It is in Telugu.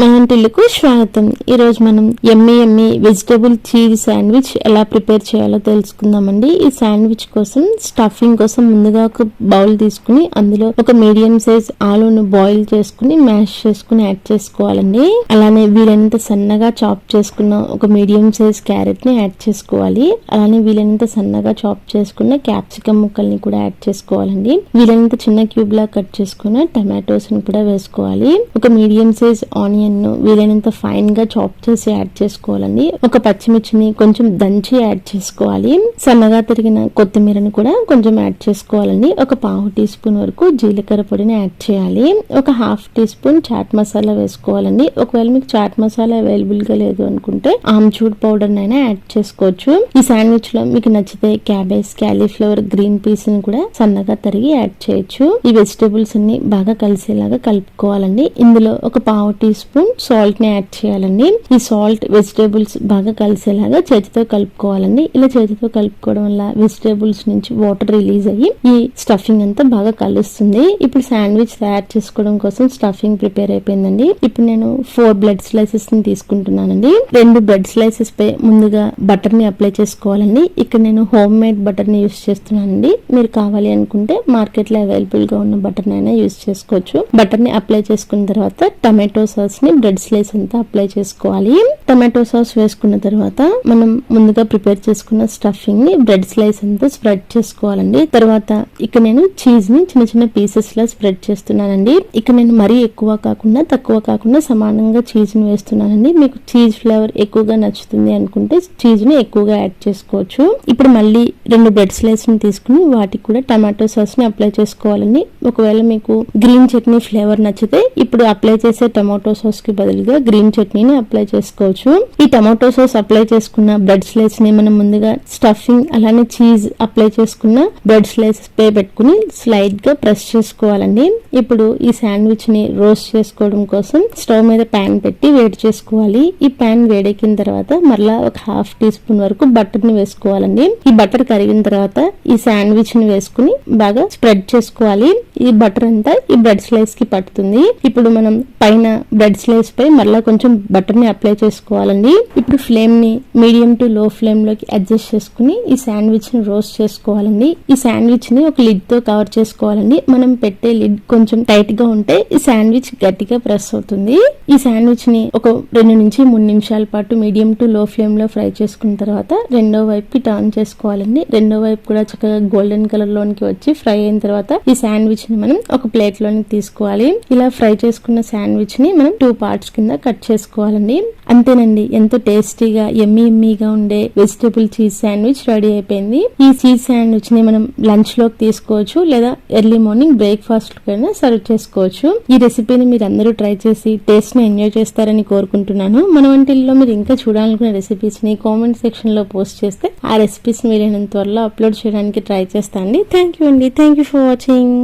మా వంటిల్లుకు స్వాగతం. ఈ రోజు మనం ఎమ్మి ఎమ్మి వెజిటబుల్ చీజ్ శాండ్విచ్ ఎలా ప్రిపేర్ చేయాలో తెలుసుకుందామండి. ఈ శాండ్విచ్ కోసం స్టఫింగ్ కోసం ముందుగా ఒక బౌల్ తీసుకుని అందులో ఒక మీడియం సైజ్ ఆలూను బాయిల్ చేసుకుని మ్యాష్ చేసుకుని యాడ్ చేసుకోవాలండి. అలానే వీలైనంత సన్నగా చాప్ చేసుకున్న ఒక మీడియం సైజ్ క్యారెట్ని యాడ్ చేసుకోవాలి. అలానే వీలైనంత సన్నగా చాప్ చేసుకున్న క్యాప్సికమ్ ముక్కల్ని కూడా యాడ్ చేసుకోవాలండి. వీలైనంత చిన్న క్యూబ్ లా కట్ చేసుకున్న టమాటోస్ని కూడా వేసుకోవాలి. ఒక మీడియం సైజ్ ఆనియన్ ను వీలైనంత ఫైన్గా చాప్ చేసి యాడ్ చేసుకోవాలండి. ఒక పచ్చిమిర్చిని కొంచెం దంచి యాడ్ చేసుకోవాలి. సన్నగా తరిగిన కొత్తిమీరని కూడా కొంచెం యాడ్ చేసుకోవాలండి. ఒక పావు టీ స్పూన్ వరకు జీలకర్ర పొడిని యాడ్ చేయాలి. ఒక half teaspoon chaat masala వేసుకోవాలండి. ఒకవేళ మీకు చాట్ మసాలా అవైలబుల్గా లేదు అనుకుంటే ఆమ్చూడ్ పౌడర్ నైనా యాడ్ చేసుకోవచ్చు. ఈ శాండ్విచ్లో మీకు నచ్చితే క్యాబేజ్ క్యాలీఫ్లవర్ గ్రీన్ పీస్ని కూడా సన్నగా తరిగి యాడ్ చేయొచ్చు. ఈ వెజిటేబుల్స్ అన్ని బాగా కలిసేలాగా కలుపుకోవాలండి. ఇందులో ఒక పావు టీ స్పూన్ సాల్ట్ని యాడ్ చేయాలండి. ఈ సాల్ట్ వెజిటేబుల్స్ బాగా కలిసేలాగా చేతితో కలుపుకోవాలండి. ఇలా చేతితో కలుపుకోవడం వల్ల వెజిటేబుల్స్ నుంచి వాటర్ రిలీజ్ అయ్యి ఈ స్టఫింగ్ అంతా బాగా కలుస్తుంది. ఇప్పుడు శాండ్విచ్ తయారు చేసుకోవడం కోసం స్టఫింగ్ ప్రిపేర్ అయిపోయిందండి. ఇప్పుడు నేను ఫోర్ బ్లడ్ స్లైసెస్ని తీసుకుంటున్నానండి. రెండు బ్రెడ్ స్లైసెస్ పై ముందుగా బటర్ని అప్లై చేసుకోవాలండి. ఇక్కడ నేను హోమ్ మేడ్ బటర్ని యూస్ చేస్తున్నానండి. మీరు కావాలి అనుకుంటే మార్కెట్లో అవైలబుల్గా ఉన్న బటర్ అయినా యూస్ చేసుకోవచ్చు. బటర్ని అప్లై చేసుకున్న తర్వాత టమాటో సాస్ ని బ్రెడ్ స్లైస్ అంతా అప్లై చేసుకోవాలి. టమాటో సాస్ వేసుకున్న తర్వాత మనం ముందుగా ప్రిపేర్ చేసుకున్న స్టఫింగ్ని బ్రెడ్ స్లైస్ అంతా స్ప్రెడ్ చేసుకోవాలండి. తర్వాత ఇక్కడ నేను చీజ్ని చిన్న చిన్న పీసెస్ లా స్ప్రెడ్ చేస్తున్నానండి. ఇక్కడ నేను మరీ ఎక్కువ కాకుండా తక్కువ కాకుండా సమానంగా చీజ్ని వేస్తున్నానండి. మీకు చీజ్ ఫ్లేవర్ ఎక్కువగా నచ్చుతుంది అనుకుంటే చీజ్ని ఎక్కువగా యాడ్ చేసుకోవచ్చు. ఇప్పుడు మళ్ళీ రెండు బ్రెడ్ స్లైస్ని తీసుకుని వాటికి కూడా టమాటో సాస్ని అప్లై చేసుకోవాలండి. ఒకవేళ మీకు గ్రీన్ చట్నీ ఫ్లేవర్ నచ్చితే ఇప్పుడు అప్లై చేసే టమాటో సాస్కి బదులుగా గ్రీన్ చట్నీని అప్లై చేసుకోవచ్చు. ఈ టమాటో సాస్ అప్లై చేసుకున్న బ్రెడ్ స్లైస్ని మనం ముందుగా స్టఫింగ్ అలానే చీజ్ అప్లై చేసుకున్న బ్రెడ్ స్లైస్ పే పెట్టుకుని స్లైడ్గా ప్రెస్ చేసుకోవాలండి. ఇప్పుడు ఈ శాండ్విచ్ని రోస్ట్ చేసుకోవడం కోసం స్టవ్ మీద ప్యాన్ పెట్టి వేడి చేసుకోవాలి. ఈ ప్యాన్ వేడెక్కిన తర్వాత మరలా ఒక హాఫ్ టీ స్పూన్ వరకు బటర్ని వేసుకోవాలండి. ఈ బటర్ కరిగిన తర్వాత ఈ శాండ్విచ్ని వేసుకుని బాగా స్ప్రెడ్ చేసుకోవాలి. ఈ బటర్ అంతా ఈ బ్రెడ్ స్లైస్కి పడుతుంది. ఇప్పుడు మనం పైన బ్రెడ్ స్లైస్ పై మరలా కొంచెం బటర్ని అప్లై చేసుకోవాలండి. ఇప్పుడు ఫ్లేమ్ని మీడియం టు లో ఫ్లేమ్లోకి అడ్జస్ట్ చేసుకుని ఈ శాండ్విచ్ని రోస్ట్ చేసుకోవాలండి. ఈ శాండ్విచ్ని ఒక లిడ్తో కవర్ చేసుకోవాలండి. మనం పెట్టే లిడ్ కొంచెం టైట్గా ఉంటే ఈ శాండ్విచ్ గట్టిగా ప్రెస్ అవుతుంది. ఈ శాండ్విచ్ని ఒక రెండు నుంచి మూడు నిమిషాల పాటు మీడియం టు లో ఫ్లేమ్లో ఫ్రై చేసుకున్న తర్వాత రెండో వైపుకి టర్న్ చేసుకోవాలండి. రెండో వైపు కూడా చక్కగా గోల్డెన్ కలర్ లోనికి వచ్చి ఫ్రై అయిన తర్వాత ఈ శాండ్విచ్ని మనం ఒక ప్లేట్ లోనికి తీసుకోవాలి. ఇలా ఫ్రై చేసుకున్న శాండ్విచ్ని మనం టూ పార్ట్స్ కింద కట్ చేసుకోవాలండి. అంతేనండి ఎంతో టేస్టీగా ఎమ్మి ఎమ్మీగా ఉండే వెజిటేబుల్ చీజ్ శాండ్విచ్ రెడీ అయిపోయింది. ఈ చీజ్ శాండ్విచ్ని మనం లంచ్లోకి తీసుకోవచ్చు లేదా ఎర్లీ మార్నింగ్ బ్రేక్ఫాస్ట్ కైనా సర్వ్ చేసుకోవచ్చు. ఈ రెసిపీని మీరు అందరూ ట్రై చేసి టేస్ట్ని ఎంజాయ్ చేస్తారని కోరుకుంటున్నాను. మన వంటిల్లో మీరు ఇంకా చూడాలనుకున్న రెసిపీస్ని కామెంట్ సెక్షన్లో పోస్ట్ చేస్తే ఆ రెసిపీస్ని వీలైనంత త్వరలో అప్లోడ్ చేయడానికి చేయడానికి ట్రై చేస్తాను అండి. థ్యాంక్ యూ అండి. Thank you for watching